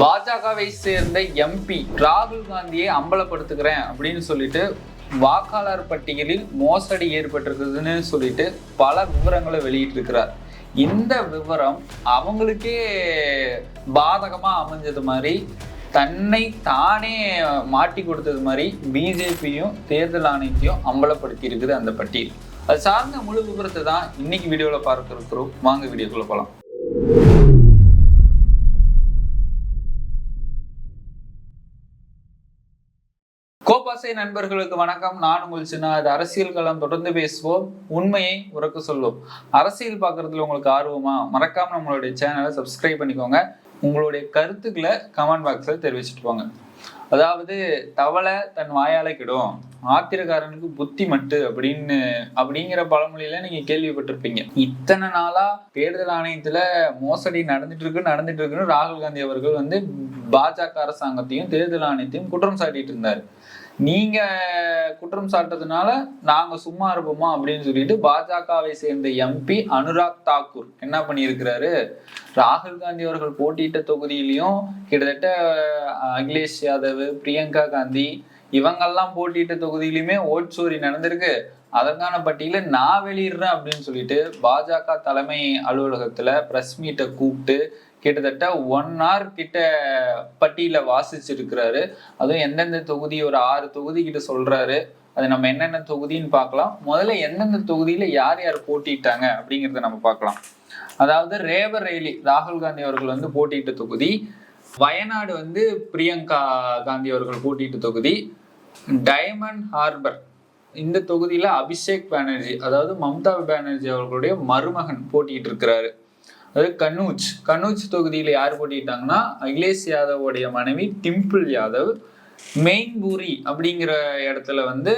பாஜகவை சேர்ந்த எம்பி ராகுல் காந்தியை அம்பலப்படுத்துகிறேன் அப்படின்னு சொல்லிட்டு வாக்காளர் பட்டியலில் மோசடி ஏற்பட்டிருக்குதுன்னு சொல்லிட்டு பல விவரங்களை வெளியிட்டிருக்கிறார். இந்த விவரம் அவங்களுக்கே பாதகமாக அமைஞ்சது மாதிரி தன்னை தானே மாட்டி கொடுத்தது மாதிரி பிஜேபியும் தேர்தல் ஆணையத்தையும் அம்பலப்படுத்தி இருக்குது அந்த பட்டியல். அது சார்ந்த முழு விவரத்தை தான் இன்னைக்கு வீடியோவில் பார்க்க இருக்கிறோம் வாங்க வீடியோக்குள்ள போகலாம் கோபாசை நண்பர்களுக்கு வணக்கம். நான் உங்கள் சின்ன அது அரசியல் களம் தொடர்ந்து பேசுவோம். உண்மையை உறக்க சொல்வோம். அரசியல் பார்க்கறதுல உங்களுக்கு ஆர்வமா? மறக்காம நம்மளுடைய சேனலை சப்ஸ்கிரைப் பண்ணிக்கோங்க. உங்களுடைய கருத்துக்களை கமெண்ட் பாக்ஸில் தெரிவிச்சுட்டு போங்க. அதாவது தவளை தன் வாயால கிடும். ஆத்திரக்காரனுக்கு புத்தி மட்டு அப்படின்னு அப்படிங்கிற பழமொழியில நீங்க கேள்விப்பட்டிருப்பீங்க. இத்தனை நாளா தேர்தல் ஆணையத்துல மோசடி நடந்துட்டு இருக்கு நடந்துட்டு இருக்குன்னு ராகுல் காந்தி அவர்கள் வந்து பாஜக அரசாங்கத்தையும் தேர்தல் ஆணையத்தையும் குற்றம் சாட்டிட்டு இருந்தாரு. நீங்க குற்றம் சாட்டுறதுனால நாங்க சும்மா இருப்போமா அப்படின்னு சொல்லிட்டு பாஜகவை சேர்ந்த எம்பி அனுராக் தாக்கூர் என்ன பண்ணியிருக்கிறாரு? ராகுல் காந்தி அவர்கள் போட்டியிட்ட தொகுதியிலையும் கிட்டத்தட்ட அகிலேஷ் யாதவ் பிரியங்கா காந்தி இவங்கெல்லாம் போட்டியிட்ட தொகுதியிலுமே ஓட் சோரி நடந்திருக்கு. அதற்கான பட்டியல நான் வெளியிடுறேன் அப்படின்னு சொல்லிட்டு பாஜக தலைமை அலுவலகத்துல பிரஸ் மீட்டை கூப்பிட்டு கிட்டத்தட்ட ஒன் ஹவர் கிட்ட பட்டியல வாசிச்சிருக்கிறாரு. அதுவும் எந்தெந்த தொகுதி ஒரு ஆறு தொகுதி கிட்ட சொல்றாரு. அது நம்ம என்னென்ன தொகுதின்னு பார்க்கலாம். முதல்ல எந்தெந்த தொகுதியில யார் யார் போட்டிட்டாங்க அப்படிங்கிறத நம்ம பார்க்கலாம். அதாவது ரேவர் ரெய்லி ராகுல் காந்தி அவர்கள் வந்து போட்டியிட்ட தொகுதி வயநாடு வந்து பிரியங்கா காந்தி அவர்கள் கூட்டிட்டு தொகுதி டைமண்ட் ஹார்பர் இந்த தொகுதியில் அபிஷேக் பானர்ஜி அதாவது மம்தா பானர்ஜி அவர்களுடைய மருமகன் போட்டிட்டு இருக்கிறாரு. அதாவது கனூஜ் கனூஜ் தொகுதியில் யார் போட்டிட்டாங்கன்னா அகிலேஷ் யாதவோடைய மனைவி டிம்பிள் யாதவ். மெயின்பூரி அப்படிங்கிற இடத்துல வந்து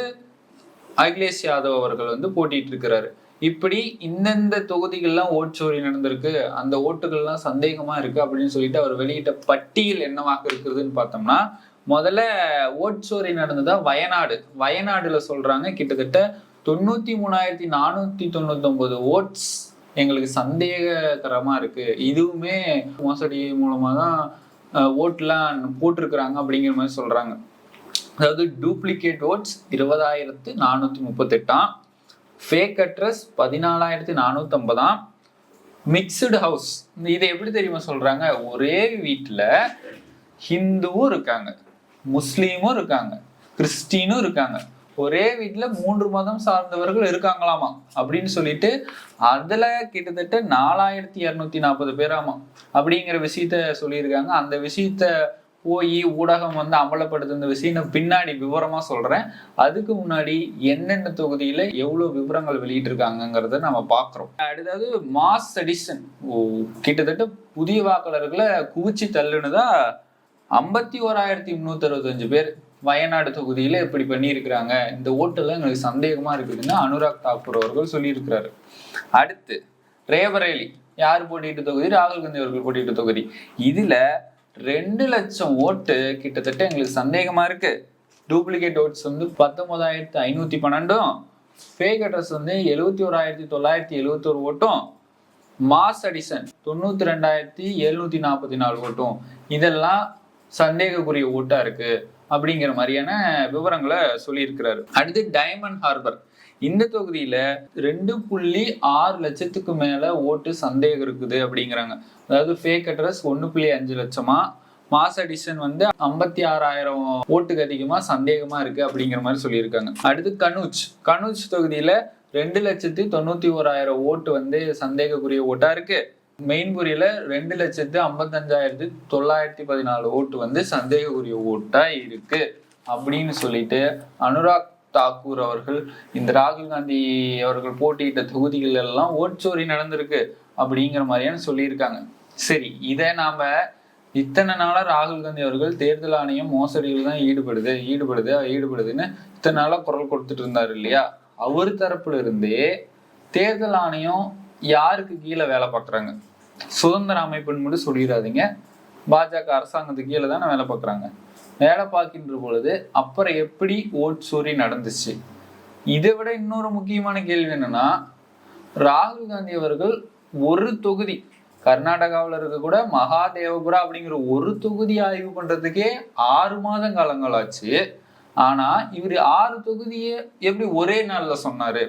அகிலேஷ் யாதவ் அவர்கள் வந்து போட்டிட்டு இருக்கிறாரு. இப்படி இந்தந்த தொகுதிகள்லாம் ஓட்சோரி நடந்திருக்கு அந்த ஓட்டுகள்லாம் சந்தேகமா இருக்கு அப்படின்னு சொல்லிட்டு அவர் வெளியிட்ட பட்டியல் என்னவாக இருக்குதுன்னு பார்த்தோம்னா முதல்ல ஓட்சோரி நடந்ததா வயநாடு. வயநாடுல சொல்றாங்க கிட்டத்தட்ட தொண்ணூத்தி மூணாயிரத்தி நானூத்தி தொண்ணூத்தி ஒன்பது ஓட்ஸ் எங்களுக்கு சந்தேககரமா இருக்கு. இதுவுமே மோசடி மூலமா தான் ஓட்லாம் போட்டிருக்கிறாங்க அப்படிங்கிற மாதிரி சொல்றாங்க. அதாவது டூப்ளிகேட் ஓட்ஸ் இருபதாயிரத்து நானூத்தி முப்பத்தெட்டாம். ஃபேக் அட்ரஸ் பதினாலாயிரத்தி நானூற்றம்பதாம் மிக்சடு ஹவுஸ் இதை எப்படி தெரியுமா சொல்கிறாங்க ஒரே வீட்டில் ஹிந்துவும் இருக்காங்க முஸ்லீமும் இருக்காங்க கிறிஸ்டினும் இருக்காங்க. ஒரே வீட்டில் மூன்று மதம் சார்ந்தவர்கள் இருக்காங்களாமா? அப்படின்னு சொல்லிட்டு அதில் கிட்டத்தட்ட நாலாயிரத்தி இரநூத்தி நாற்பது பேராமா? அப்படிங்கிற விஷயத்த சொல்லியிருக்காங்க. அந்த விஷயத்த போய் ஊடகம் வந்து அமலப்படுத்துன விஷயம் நான் பின்னாடி விவரமாக சொல்கிறேன் அதுக்கு முன்னாடி என்னென்ன தொகுதியில் எவ்வளோ விவரங்கள் வெளியிட்டிருக்காங்கங்கிறத நம்ம பார்க்குறோம். அடுத்தது மாஸ் எடிஷன் கிட்டத்தட்ட புதிய வாக்காளர்களை குவிச்சு தள்ளுனதா ஐம்பத்தி ஓராயிரத்தி முந்நூற்றி அறுபத்தஞ்சு பேர் வயநாடு தொகுதியில் இப்படி பண்ணியிருக்கிறாங்க. இந்த ஓட்டெல்லாம் எங்களுக்கு சந்தேகமாக இருக்குதுன்னு அனுராக் தாக்கூர் அவர்கள் சொல்லியிருக்கிறாரு. அடுத்து ரேபரேலி யார் போட்டியிட்ட தொகுதி? ராகுல் காந்தி அவர்கள் போட்டியிட்ட தொகுதி. இதில் ரெண்டு லட்சம் ஓட்டு கிட்டத்தட்ட எங்களுக்கு சந்தேகமா இருக்கு. டூப்ளிகேட் ஓட்ஸ் வந்து பத்தொன்பதாயிரத்தி ஐநூத்தி பன்னெண்டும் ஃபேக் அட்ரஸ் வந்து எழுபத்தி ஓராயிரத்தி தொள்ளாயிரத்தி எழுபத்தோரு ஓட்டும் மாஸ் அடிசன் தொண்ணூத்தி ரெண்டாயிரத்தி எழுநூத்தி நாற்பத்தி நாலு ஓட்டும். இதெல்லாம் சந்தேகக்குரிய ஓட்டா இருக்கு அப்படிங்கிற மாதிரியான விவரங்களை சொல்லியிருக்கிறாரு. அடுத்து டைமண்ட் ஹார்பர் இந்த தொகுதியில ரெண்டு புள்ளி ஆறு லட்சத்துக்கு மேல ஓட்டு சந்தேகம் இருக்குது அப்படிங்கிறாங்க. அதாவது ஃபேக் அட்ரஸ் ஒன்று புள்ளி அஞ்சு லட்சமா? மாஸ் அடிஷன் வந்து ஐம்பத்தி ஆறாயிரம் ஓட்டுக்கு அதிகமா சந்தேகமா இருக்கு அப்படிங்கிற மாதிரி சொல்லியிருக்காங்க. அடுத்து கனூஜ். கனூஜ் தொகுதியில ரெண்டு லட்சத்தி தொண்ணூத்தி ஓராயிரம் ஓட்டு வந்து சந்தேகக்குரிய ஓட்டா இருக்கு. மெயின்புரியில ரெண்டு லட்சத்து ஐம்பத்தஞ்சாயிரத்தி தொள்ளாயிரத்தி பதினாலு ஓட்டு வந்து சந்தேகக்குரிய ஓட்டா இருக்கு அப்படின்னு சொல்லிட்டு அனுராக் தாக்கூர் அவர்கள் இந்த ராகுல் காந்தி அவர்கள் போட்டியிட்ட தொகுதிகள் எல்லாம் ஓட்சோரி நடந்திருக்கு அப்படிங்கிற மாதிரியான சொல்லியிருக்காங்க. சரி இதை நாம இத்தனை நாளாக ராகுல் காந்தி அவர்கள் தேர்தல் ஆணையம் மோசடியில் தான் ஈடுபடுது ஈடுபடுது ஈடுபடுதுன்னு இத்தனை நாளாக குரல் கொடுத்துட்டு இருந்தார் இல்லையா? அவர் தரப்புல இருந்தே தேர்தல் ஆணையம் யாருக்கு கீழே வேலை பார்க்குறாங்க? சுதந்திர அமைப்புன்னு மட்டும் சொல்லிடாதீங்க. பாஜக அரசாங்கத்துக்கு கீழே தானே வேலை பார்க்குறாங்க. வேலை பார்க்கின்ற பொழுது அப்புறம் எப்படி ஓட் சோரி நடந்துச்சு? இதை விட இன்னொரு முக்கியமான கேள்வி என்னன்னா ராகுல் காந்தி அவர்கள் ஒரு தொகுதி கர்நாடகாவில் இருக்க கூட மகாதேவபுரா அப்படிங்கிற ஒரு தொகுதி ஆய்வு பண்றதுக்கே ஆறு மாதம் காலங்கள் ஆச்சு. ஆனா இவர் ஆறு தொகுதியை எப்படி ஒரே நாள்ல சொன்னாரு?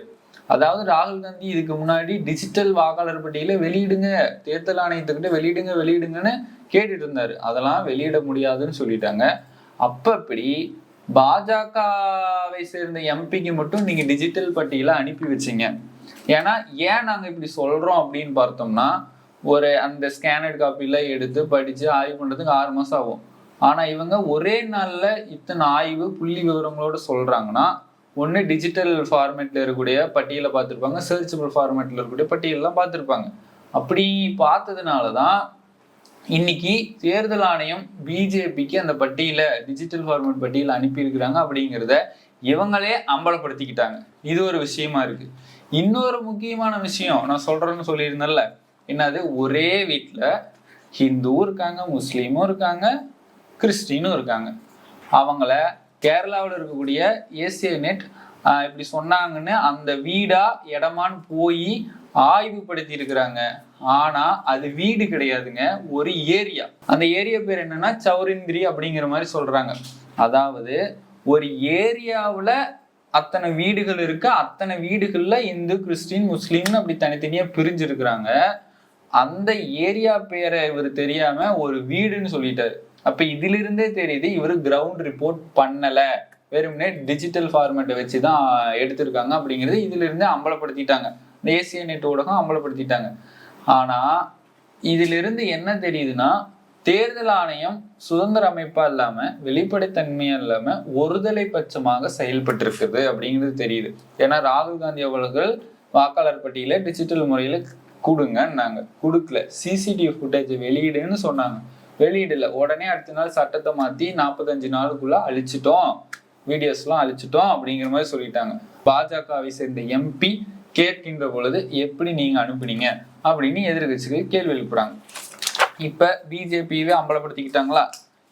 அதாவது ராகுல் காந்தி இதுக்கு முன்னாடி டிஜிட்டல் வாக்காளர் பட்டியல வெளியிடுங்க தேர்தல் ஆணையத்துக்கிட்ட வெளியிடுங்க வெளியிடுங்கன்னு கேட்டுட்டு இருந்தாரு அதெல்லாம் வெளியிட முடியாதுன்னு சொல்லிட்டாங்க. அப்ப எப்படி பாஜகவை சேர்ந்த எம்பிக்கு மட்டும் நீங்க டிஜிட்டல் பட்டியல அனுப்பி வச்சீங்க. ஏன்னா ஏன் நாங்க இப்படி சொல்றோம் அப்படின்னு பார்த்தோம்னா ஒரு அந்த ஸ்கேனட் காப்பில எடுத்து படிச்சு ஆய்வு பண்றதுக்கு ஆறு மாசம் ஆகும். ஆனா இவங்க ஒரே நாள்ல இத்தனை ஆய்வு புள்ளி விவரங்களோட சொல்றாங்கன்னா ஒன்று டிஜிட்டல் ஃபார்மேட்டில் இருக்கக்கூடிய பட்டியலை பார்த்துருப்பாங்க சர்ச்சபிள் ஃபார்மேட்டில் இருக்கக்கூடிய பட்டியலெலாம் பார்த்துருப்பாங்க. அப்படி பார்த்ததுனால தான் இன்னைக்கு தேர்தல் ஆணையம் பிஜேபிக்கு அந்த பட்டியல டிஜிட்டல் ஃபார்மேட் பட்டியல அனுப்பியிருக்கிறாங்க அப்படிங்கிறத இவங்களே அம்பலப்படுத்திக்கிட்டாங்க. இது ஒரு விஷயமா இருக்கு. இன்னொரு முக்கியமான விஷயம் நான் சொல்றேன்னு சொல்லியிருந்தேன்ல. என்னது? ஒரே வீட்டில் ஹிந்துவும் இருக்காங்க முஸ்லீமும் இருக்காங்க கிறிஸ்டினும் இருக்காங்க. அவங்கள கேரளாவில் இருக்கக்கூடிய ஏசிய நெட் இப்படி சொன்னாங்கன்னு அந்த வீடா இடமான்னு போய் ஆய்வுபடுத்தி இருக்கிறாங்க ஆனா அது வீடு கிடையாதுங்க ஒரு ஏரியா. அந்த ஏரியா பேர் என்னன்னா சௌரிந்திரி அப்படிங்கிற மாதிரி சொல்றாங்க. அதாவது ஒரு ஏரியாவுல அத்தனை வீடுகள் இருக்கு அத்தனை வீடுகள்ல இந்து கிறிஸ்டின் முஸ்லீம்னு அப்படி தனித்தனியா பிரிஞ்சிருக்கிறாங்க. அந்த ஏரியா பேரை இவர் தெரியாம ஒரு வீடுன்னு சொல்லிட்டாரு. அப்ப இதுல இருந்தே தெரியுது இவர் கிரவுண்ட் ரிப்போர்ட் பண்ணல. வெறுமனே டிஜிட்டல் ஃபார்மேட்டை வச்சு தான் எடுத்திருக்காங்க அப்படிங்கிறது இதுல இருந்தே அம்பலப்படுத்திட்டாங்க. இந்த ஏசிய நெட் ஊடகம் அம்பலப்படுத்திட்டாங்க. ஆனா இதிலிருந்து என்ன தெரியுதுன்னா தேர்தல் ஆணையம் சுதந்திர அமைப்பா இல்லாம வெளிப்படைத்தன்மையா இல்லாம ஒருதலை பட்சமாக செயல்பட்டு இருக்குது அப்படிங்கிறது தெரியுது. ஏன்னா ராகுல் காந்தி அவர்கள் வாக்காளர் பட்டியல டிஜிட்டல் முறையில கொடுங்கன்னாங்க. கொடுக்கல. சிசிடிவி ஃபுட்டேஜ் வெளியிடுன்னு சொன்னாங்க. வெளியிடல. உடனே அடுத்த நாள் சட்டத்தை மாத்தி நாற்பத்தஞ்சு நாளுக்குள்ள அழிச்சிட்டோம். வீடியோஸ்லாம் அழிச்சிட்டோம் அப்படிங்கிற மாதிரி சொல்லிட்டாங்க. பாஜகவை சேர்ந்த எம்பி கேட்கின்ற பொழுது எப்படி நீங்க அனுப்புனீங்க? அப்படின்னு எதிர்கட்சிகள் கேள்வி எழுப்புறாங்க. இப்ப பிஜேபியவே அம்பலப்படுத்திக்கிட்டாங்களா?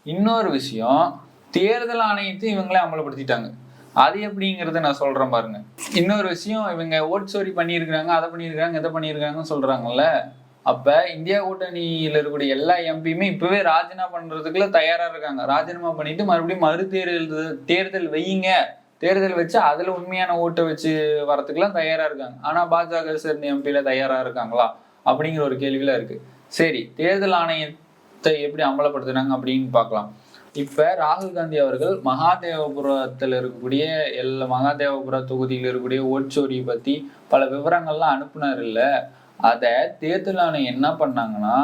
இன்னொரு விஷயம் தேர்தல் ஆணையத்தை இவங்களே அம்பலப்படுத்திட்டாங்க. அது எப்படிங்கிறத நான் சொல்றேன் பாருங்க. இன்னொரு விஷயம் இவங்க ஓட் சோரி பண்ணியிருக்கிறாங்க அதை பண்ணியிருக்காங்க இதை பண்ணியிருக்காங்கன்னு சொல்றாங்கல்ல. அப்ப இந்தியா கூட்டணியில இருக்கக்கூடிய எல்லா எம்பியுமே இப்பவே ராஜினாமா பண்றதுக்குள்ள தயாரா இருக்காங்க. ராஜினாமா பண்ணிட்டு மறுபடியும் மறு தேர்தல் தேர்தல் வையுங்க. தேர்தல் வச்சு அதுல உண்மையான ஓட்டை வச்சு வரத்துக்குலாம் தயாரா இருக்காங்க. ஆனா பாஜக சேர்ந்த எம்பியில தயாரா இருக்காங்களா? அப்படிங்கிற ஒரு கேள்வியில இருக்கு. சரி தேர்தல் ஆணையத்தை எப்படி அமலப்படுத்தினாங்க அப்படின்னு பார்க்கலாம். இப்ப ராகுல் காந்தி அவர்கள் மகாதேவபுரத்துல இருக்கக்கூடிய எல்லா மகாதேவபுர தொகுதியில் இருக்கக்கூடிய ஓட்சோரியை பத்தி பல விவரங்கள்லாம் அனுப்புனார் இல்ல. அதை தேர்தல் ஆணையம் என்ன பண்ணாங்கன்னா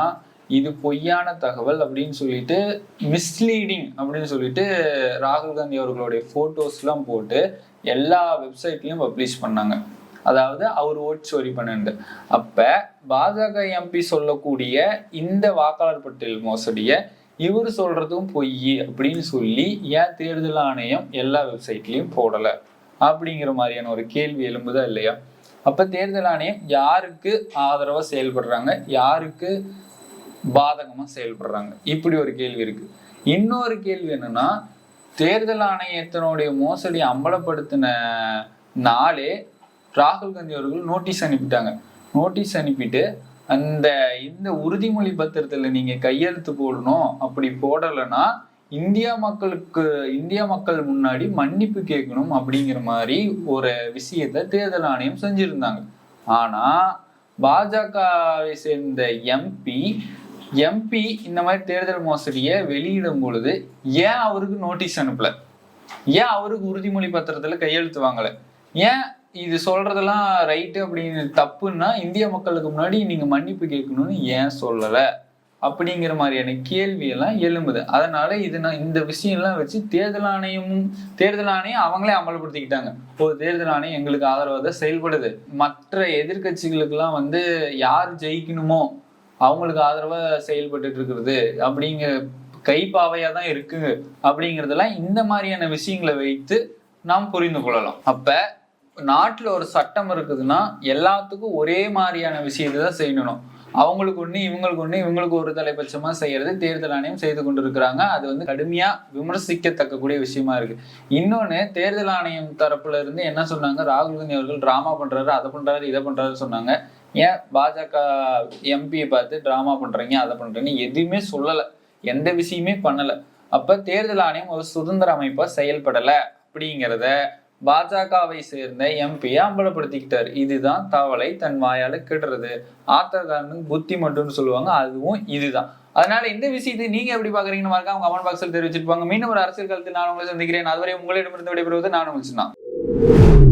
இது பொய்யான தகவல் அப்படின்னு சொல்லிட்டு மிஸ்லீடிங் அப்படின்னு சொல்லிட்டு ராகுல் காந்தி அவர்களுடைய ஃபோட்டோஸ்லாம் போட்டு எல்லா வெப்சைட்லையும் பப்ளிஷ் பண்ணாங்க. அதாவது அவர் ஓட் சோரி பண்ணிட்டு அப்ப பாஜக எம்பி சொல்லக்கூடிய இந்த வாக்காளர் பட்டியல் மோசடியை இவர் சொல்றதும் பொய் அப்படின்னு சொல்லி ஏன் தேர்தல் ஆணையம் எல்லா வெப்சைட்லேயும் போடல? அப்படிங்கிற மாதிரியான ஒரு கேள்வி எழும்புதா இல்லையா? அப்ப தேர்தல் ஆணையம் யாருக்கு ஆதரவா செயல்படுறாங்க? யாருக்கு பாதகமா செயல்படுறாங்க. இப்படி ஒரு கேள்வி இருக்கு. இன்னொரு கேள்வி என்னன்னா தேர்தல் ஆணையத்தினுடைய மோசடி அம்பலப்படுத்தின நாளே ராகுல் காந்தி அவர்கள் நோட்டீஸ் அனுப்பிட்டாங்க. நோட்டீஸ் அனுப்பிட்டு அந்த இந்த உறுதிமொழி பத்திரத்துல நீங்க கையெழுத்து போடணும் அப்படி போடலைன்னா இந்தியா மக்களுக்கு இந்தியா மக்கள் முன்னாடி மன்னிப்பு கேட்கணும் அப்படிங்கிற மாதிரி ஒரு விஷயத்த தேர்தல் ஆணையம் செஞ்சிருந்தாங்க. ஆனா பாஜகவை சேர்ந்த எம்பி எம்பி இந்த மாதிரி தேர்தல் மோசடியை வெளியிடும் பொழுது ஏன் அவருக்கு நோட்டீஸ் அனுப்பல? ஏன் அவருக்கு உறுதிமொழி பத்திரத்துல கையெழுத்து வாங்கல ஏன் இது சொல்றதெல்லாம் ரைட்டு அப்படின்னு தப்புன்னா இந்திய மக்களுக்கு முன்னாடி நீங்க மன்னிப்பு கேட்கணும்னு ஏன் சொல்லல? அப்படிங்கிற மாதிரியான கேள்வி எல்லாம் எழும்புது. அதனால இது நான் இந்த விஷயம்லாம் வச்சு தேர்தல் ஆணையமும் தேர்தல் ஆணையம் அவங்களே அமல்படுத்திக்கிட்டாங்க. ஒரு தேர்தல் ஆணையம் எங்களுக்கு ஆதரவாக தான் செயல்படுது. மற்ற எதிர்கட்சிகளுக்கெல்லாம் வந்து யார் ஜெயிக்கணுமோ அவங்களுக்கு ஆதரவாக செயல்பட்டு இருக்கிறது அப்படிங்கிற கைப்பாவையாக தான் இருக்கு அப்படிங்கிறதெல்லாம் இந்த மாதிரியான விஷயங்களை வைத்து நாம் புரிந்து கொள்ளலாம். அப்போ நாட்டில் ஒரு சட்டம் இருக்குதுன்னா எல்லாத்துக்கும் ஒரே மாதிரியான விஷயத்தை தான் செய்யணும். அவங்களுக்கு ஒன்று இவங்களுக்கு ஒன்று இவங்களுக்கு ஒரு தலைபட்சமாக செய்கிறது தேர்தல் ஆணையம் செய்து கொண்டிருக்கிறாங்க. அது வந்து கடுமையாக விமர்சிக்கத்தக்கக்கூடிய விஷயமா இருக்கு. இன்னொன்று தேர்தல் ஆணையம் தரப்புல இருந்து என்ன சொன்னாங்க? ராகுல் காந்தி அவர்கள் டிராமா பண்ணுறாரு அதை பண்ணுறாரு இதை பண்ணுறாரு சொன்னாங்க. ஏன் பாஜக எம்பியை பார்த்து டிராமா பண்றீங்க அதை பண்றீங்க எதுவுமே சொல்லலை. எந்த விஷயமே பண்ணல. அப்ப தேர்தல் ஆணையம் ஒரு சுதந்திர அமைப்பா செயல்படல அப்படிங்கிறத பாஜகவை சேர்ந்த எம்பியை அம்பலப்படுத்திக்கிட்டார். இதுதான் தவளை தன் வாயால கெடுறது. ஆத்தகாரனுக்கு புத்தி மட்டும்னு சொல்லுவாங்க அதுவும் இதுதான். அதனால இந்த விஷயத்தை நீங்க எப்படி பாக்குறீங்கன்னு மறக்காம கமெண்ட் பாக்ஸில் தெரிவிச்சிருப்பாங்க மீண்டும் ஒரு அரசியல் காலத்தில் நான் உங்களை சந்திக்கிறேன். அதுவரை உங்களிடமிருந்து விடைபெறுவது நான் உங்களுக்கு